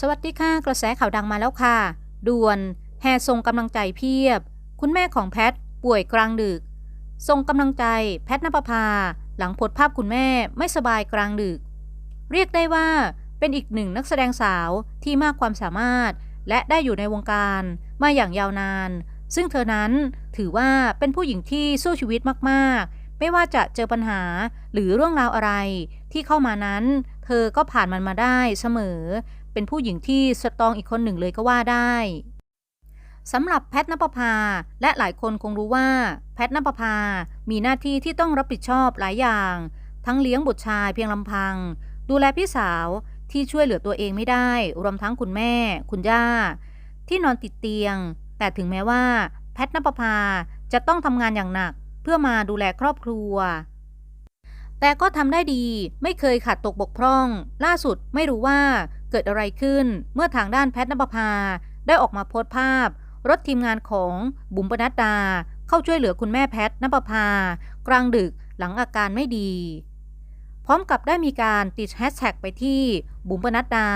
สวัสดีค่ะ กระแสข่าวดังมาแล้วค่ะ ด่วน แห่ส่งกำลังใจเพียบ คุณแม่ของแพทป่วยกลางดึก ส่งกำลังใจแพทนภพา หลังโพสภาพคุณแม่ไม่สบายกลางดึก เรียกได้ว่าเป็นอีกหนึ่งนักแสดงสาวที่มากความสามารถ และได้อยู่ในวงการมาอย่างยาวนาน ซึ่งเธอนั้นถือว่าเป็นผู้หญิงที่สู้ชีวิตมากๆ ไม่ว่าจะเจอปัญหาหรือเรื่องราวอะไรที่เข้ามานั้น เธอก็ผ่านมันมาได้เสมอ เป็นผู้หญิงที่สตรองอีกคนหนึ่งเลยก็ว่าได้สำหรับแพทนปภาและหลายคนคงรู้ว่า แพทนปภามีหน้าที่ที่ต้องรับผิดชอบหลายอย่าง ทั้งเลี้ยงบุตรชายเพียงลำพัง ดูแลพี่สาวที่ช่วยเหลือตัวเองไม่ได้ รวมทั้งคุณแม่ คุณย่า ที่นอนติดเตียง แต่ถึงแม้ว่า แพทนปภาจะต้องทำงานอย่างหนักเพื่อมาดูแลครอบครัว แต่ก็ทำได้ดีไม่เคยขาดตกบกพร่อง ล่าสุดไม่รู้ว่า เกิดอะไรขึ้นเมื่อทางด้านแพทย์นปภาได้ออกมาโพสต์ภาพ รถทีมงานของบุ๋มปนัดดา เข้าช่วยเหลือคุณแม่แพทย์นปภากลางดึกหลังอาการไม่ดี พร้อมกับได้มีการติดแฮชแท็กไปที่บุ๋มปนัดดา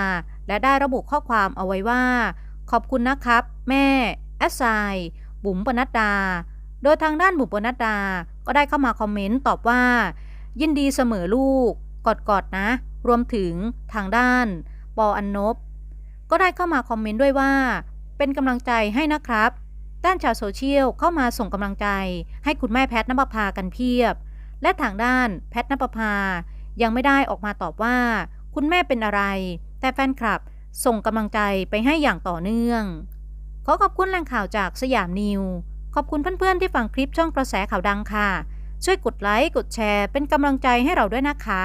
และได้ระบุข้อความเอาไว้ว่า ขอบคุณนะครับ แม่แอสไซบุ๋มปนัดดา โดยทางด้านบุ๋มปนัดดาก็ได้เข้ามาคอมเมนต์ตอบว่า ยินดีเสมอลูกกอดกอดนะ รวมถึงทางด้าน ปออันนบ ก็ได้เข้ามาคอมเมนต์ด้วยว่า เป็นกำลังใจให้นะครับ ด้านชาวโซเชียลเข้ามาส่งกำลังใจ ให้คุณแม่แพทนปภากันเพียบ และทางด้านแพทนปภายังไม่ได้ออกมาตอบว่า คุณแม่เป็นอะไร แต่แฟนคลับส่งกำลังใจไปให้อย่างต่อเนื่อง ขอขอบคุณแหล่งข่าวจากสยามนิว ขอบคุณเพื่อนๆที่ฟังคลิปช่องกระแสข่าวดังค่ะ ช่วยกดไลค์ กดแชร์ เป็นกำลังใจให้เราด้วยนะคะ